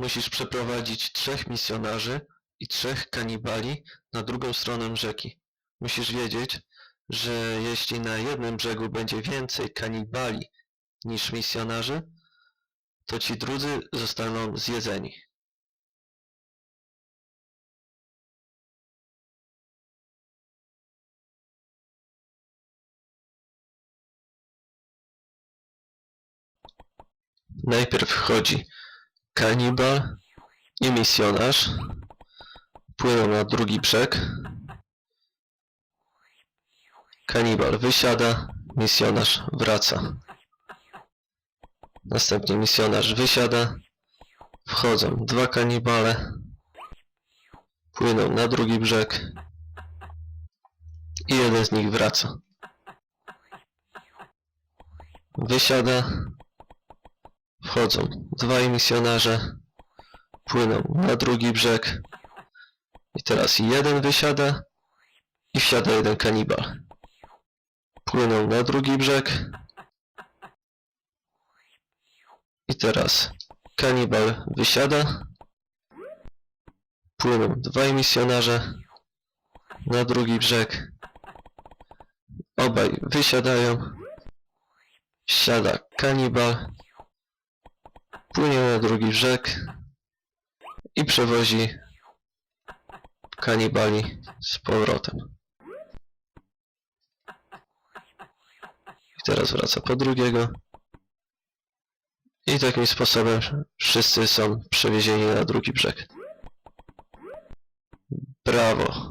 Musisz przeprowadzić trzech misjonarzy i trzech kanibali na drugą stronę rzeki. Musisz wiedzieć, że jeśli na jednym brzegu będzie więcej kanibali niż misjonarzy, to ci drudzy zostaną zjedzeni. Najpierw wchodzi kanibal i misjonarz. Płyną na drugi brzeg. Kanibal wysiada, misjonarz wraca. Następnie misjonarz wysiada. Wchodzą dwa kanibale. Płyną na drugi brzeg. I jeden z nich wraca. Wysiada. Wchodzą dwaj misjonarze. Płyną na drugi brzeg. I teraz jeden wysiada. I wsiada jeden kanibal. Płyną na drugi brzeg. I teraz kanibal wysiada. Płyną dwaj misjonarze na drugi brzeg. Obaj wysiadają. Siada kanibal. Płynie na drugi brzeg i przewozi kanibali z powrotem. I teraz wraca po drugiego. I takim sposobem wszyscy są przewiezieni na drugi brzeg. Brawo!